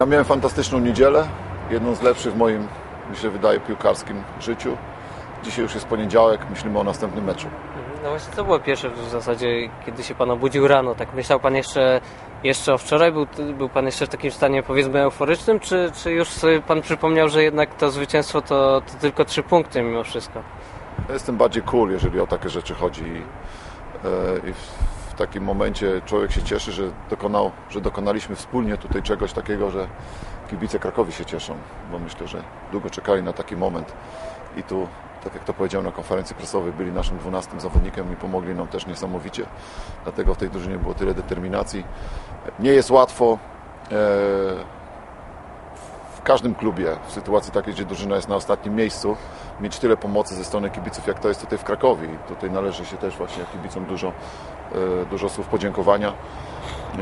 Ja miałem fantastyczną niedzielę, jedną z lepszych w moim, mi się wydaje, piłkarskim życiu. Dzisiaj już jest poniedziałek, myślimy o następnym meczu. No właśnie, co było pierwsze w zasadzie, kiedy się Pan obudził rano? Tak myślał Pan jeszcze, jeszcze o wczoraj? Był, był Pan jeszcze w takim stanie, powiedzmy, euforycznym? Czy, czy już sobie Pan przypomniał, że jednak to zwycięstwo to, to tylko trzy punkty mimo wszystko? Ja jestem bardziej cool, jeżeli o takie rzeczy chodzi. I, e, i w, w takim momencie człowiek się cieszy, że, dokonał, że dokonaliśmy wspólnie tutaj czegoś takiego, że kibice Krakowi się cieszą, bo myślę, że długo czekali na taki moment i tu, tak jak to powiedziałem na konferencji prasowej, byli naszym 12 zawodnikiem i pomogli nam też niesamowicie. Dlatego w tej drużynie było tyle determinacji. Nie jest łatwo. E, w każdym klubie, w sytuacji takiej, gdzie drużyna jest na ostatnim miejscu, mieć tyle pomocy ze strony kibiców, jak to jest tutaj w Krakowie. I tutaj należy się też właśnie kibicom dużo, e, dużo słów podziękowania.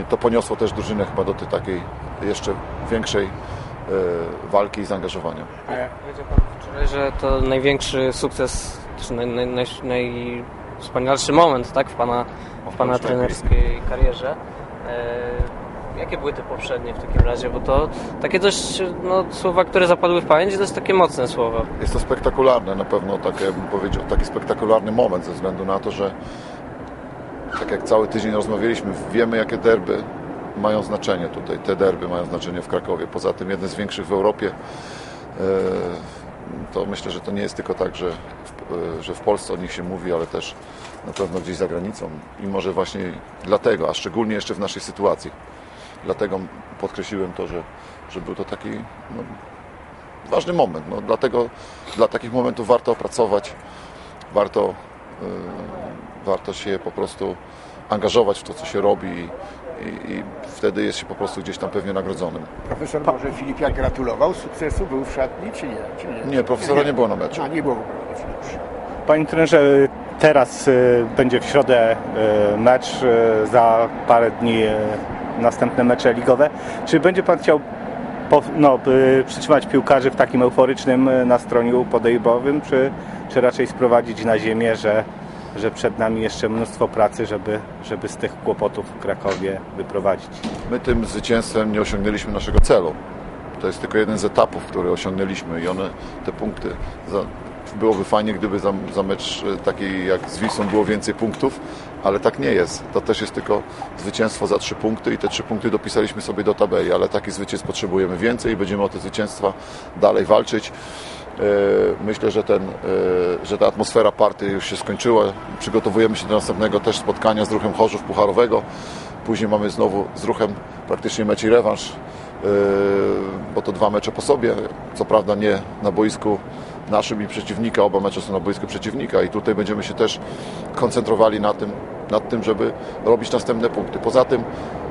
To poniosło też drużynę chyba do tej takiej jeszcze większej e, walki i zaangażowania. Powiedział Pan wczoraj, że to największy sukces, czy naj, naj, naj, najwspanialszy moment tak, w Pana, w pana trenerskiej karierze. Jakie były te poprzednie w takim razie? Bo to takie dość no, słowa, które zapadły w pamięć, to jest takie mocne słowa. Jest to spektakularne, na pewno takie, bym powiedział, taki spektakularny moment ze względu na to, że tak jak cały tydzień rozmawialiśmy, wiemy jakie derby mają znaczenie tutaj. Te derby mają znaczenie w Krakowie. Poza tym jeden z większych w Europie. E, To myślę, że to nie jest tylko tak, że w, e, że w Polsce o nich się mówi, ale też na pewno gdzieś za granicą. I może właśnie dlatego, a szczególnie jeszcze w naszej sytuacji. Dlatego podkreśliłem to, że, że był to taki no, ważny moment. No, dlatego dla takich momentów warto opracować, warto, yy, warto się po prostu angażować w to, co się robi i, i, i wtedy jest się po prostu gdzieś tam pewnie nagrodzonym. Profesor może Filipiak gratulował sukcesu, był w szatni, czy nie? Czy nie? Nie, profesora nie było na meczu. A, nie było w ogóle. Dobrze. Panie trenerze, teraz y, będzie w środę y, mecz, y, za parę dni y, następne mecze ligowe. Czy będzie Pan chciał po, no, y, przytrzymać piłkarzy w takim euforycznym y, nastroju podejmowym, czy, czy raczej sprowadzić na ziemię, że, że przed nami jeszcze mnóstwo pracy, żeby, żeby z tych kłopotów w Krakowie wyprowadzić? My tym zwycięstwem nie osiągnęliśmy naszego celu. To jest tylko jeden z etapów, który osiągnęliśmy i one, te punkty, za, byłoby fajnie, gdyby za, za mecz e, taki jak z Wisłą było więcej punktów, ale tak nie jest. To też jest tylko zwycięstwo za trzy punkty i te trzy punkty dopisaliśmy sobie do tabeli, ale takich zwycięstw potrzebujemy więcej i będziemy o te zwycięstwa dalej walczyć. E, Myślę, że, ten, e, że ta atmosfera party już się skończyła. Przygotowujemy się do następnego też spotkania z ruchem Chorzów Pucharowego. Później mamy znowu z ruchem praktycznie mecz i rewanż, bo to dwa mecze po sobie. Co prawda nie na boisku naszym i przeciwnika, oba mecze są na boisku przeciwnika i tutaj będziemy się też koncentrowali na tym, nad tym, żeby robić następne punkty. Poza tym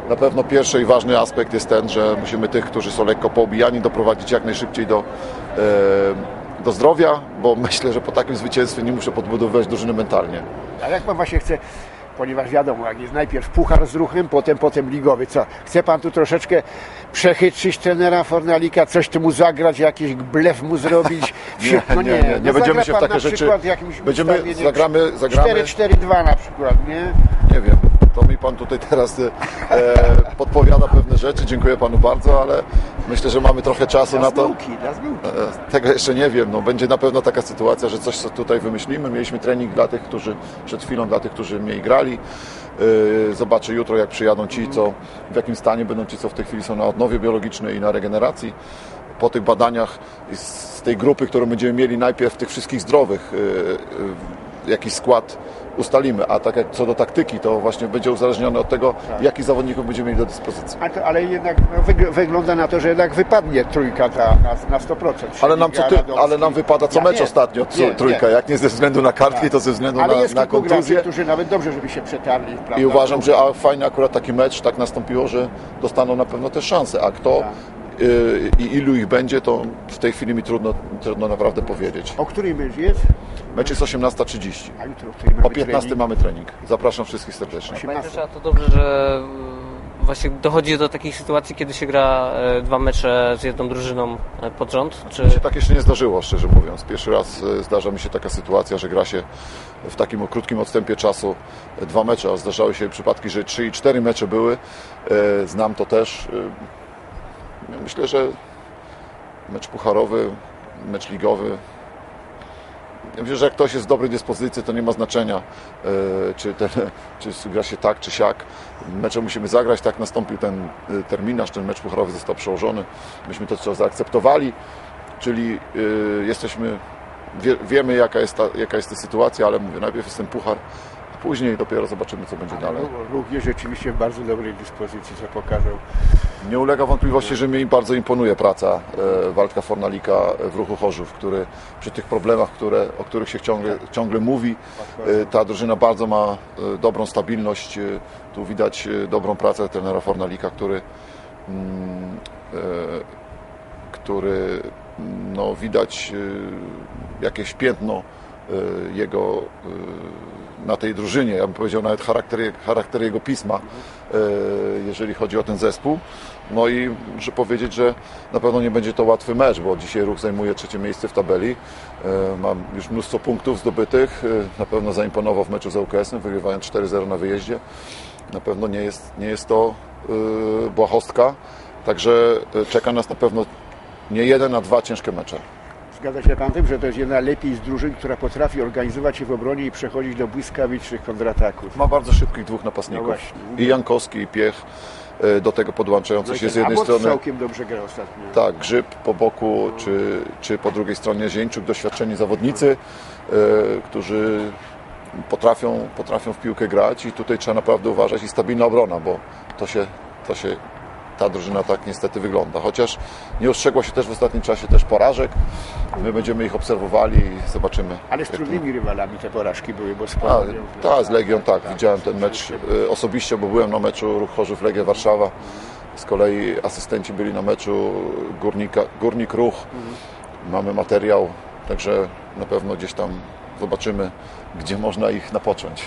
na pewno pierwszy i ważny aspekt jest ten, że musimy tych, którzy są lekko poobijani, doprowadzić jak najszybciej do, e, do zdrowia, bo myślę, że po takim zwycięstwie nie muszę podbudowywać drużyny mentalnie. A jak Pan właśnie chce, ponieważ wiadomo, jak jest najpierw puchar z ruchem, potem potem ligowy, co? Chce Pan tu troszeczkę przechytrzyć trenera Fornalika, coś tu mu zagrać, jakiś blef mu zrobić? Nie, No nie, nie, nie No będziemy się w takie rzeczy- będziemy- zagramy- zagramy- 4-4-2 na przykład, nie? Nie wiem, to mi Pan tutaj teraz e, podpowiada pewne rzeczy, dziękuję Panu bardzo, ale myślę, że mamy trochę czasu na to. zmyłki, dla zmyłki. E, Tego jeszcze nie wiem. No, będzie na pewno taka sytuacja, że coś tutaj wymyślimy. Mieliśmy trening dla tych, którzy przed chwilą, dla tych, którzy mniej grali. E, Zobaczę jutro, jak przyjadą ci, co, w jakim stanie będą ci, co w tej chwili są na odnowie biologicznej i na regeneracji. Po tych badaniach z tej grupy, którą będziemy mieli najpierw tych wszystkich zdrowych, e, e, jakiś skład ustalimy. A tak jak co do taktyki, to właśnie będzie uzależnione od tego, jakich zawodników będziemy mieli do dyspozycji. To, ale jednak no, wygl- wygląda na to, że jednak wypadnie trójka ta na, na 100%. Ale nam, co ty, ale nam wypada co Ja mecz nie, ostatnio co, nie, trójka. nie. Jak nie ze względu na kartki, to ze względu Ale na, jest na kontuzję. którzy nawet dobrze, żeby się przetarli. Prawda? I uważam, że a fajnie akurat taki mecz tak nastąpiło, że dostaną na pewno też szansę. A kto Tak. Y, i ilu ich będzie, to w tej chwili mi trudno, trudno naprawdę powiedzieć. O której mecz jest? Mecz jest 18.30. A jutro, o której mamy O 15 trening? mamy trening. Zapraszam wszystkich serdecznie. Panie trenerze, a to dobrze, że y, właśnie dochodzi do takich sytuacji, kiedy się gra e, dwa mecze z jedną drużyną pod rząd? Czy... Mi się tak jeszcze nie zdarzyło, szczerze mówiąc. Pierwszy raz zdarza mi się taka sytuacja, że gra się w takim krótkim odstępie czasu dwa mecze, a zdarzały się przypadki, że trzy i cztery mecze były. Znam to też. Myślę, że mecz pucharowy, mecz ligowy. Myślę, że jak ktoś jest w dobrej dyspozycji, to nie ma znaczenia, e, czy, ten, czy gra się tak, czy siak. Mecze musimy zagrać, tak nastąpił ten e, terminarz, ten mecz pucharowy został przełożony. Myśmy to zaakceptowali, czyli e, jesteśmy, wie, wiemy jaka jest, ta, jaka jest ta sytuacja, ale mówię, najpierw jest ten puchar, a później dopiero zobaczymy, co będzie dalej. Ruch jest rzeczywiście w bardzo dobrej dyspozycji, co pokazał. Nie ulega wątpliwości, że mi bardzo imponuje praca e, Waldka Fornalika w ruchu Chorzów, który przy tych problemach, które, o których się ciągle, ciągle mówi, e, ta drużyna bardzo ma e, dobrą stabilność. Tu widać dobrą pracę trenera Fornalika, który, mm, który no, widać jakieś piętno e, jego e, na tej drużynie, ja bym powiedział nawet charakter, charakter jego pisma, e, jeżeli chodzi o ten zespół. No i muszę powiedzieć, że na pewno nie będzie to łatwy mecz, bo dzisiaj Ruch zajmuje trzecie miejsce w tabeli. Mam już mnóstwo punktów zdobytych. Na pewno zaimponował w meczu z ŁKS-em, wygrywając 4-0 na wyjeździe. Na pewno nie jest, nie jest to błahostka. Także czeka nas na pewno nie jeden, a dwa ciężkie mecze. Zgadza się Pan tym, że to jest jedna lepiej z drużyn, która potrafi organizować się w obronie i przechodzić do błyskawicznych kontrataków. Ma bardzo szybkich dwóch No napastników. właśnie. I Jankowski, i Piech. e, Do tego podłączający No się z jednej Amot strony całkiem dobrze gra ostatnio. Tak, Grzyb po boku, czy, czy po drugiej stronie Zieńczuk, doświadczeni zawodnicy, e, którzy potrafią, potrafią w piłkę grać i tutaj trzeba naprawdę uważać i stabilna obrona, bo to się, to się ta drużyna tak niestety wygląda. Chociaż nie ostrzegła się też w ostatnim czasie też porażek. My będziemy ich obserwowali i zobaczymy. Ale z jak to- trudnymi rywalami te porażki były, bo Polonią- tak, z Legią tak, widziałem ten mecz e, osobiście, bo byłem na meczu Ruch Chorzów Legia Warszawa. Z kolei asystenci byli na meczu Górnika, Górnik Ruch. Mamy materiał, także na pewno gdzieś tam zobaczymy, gdzie można ich napocząć.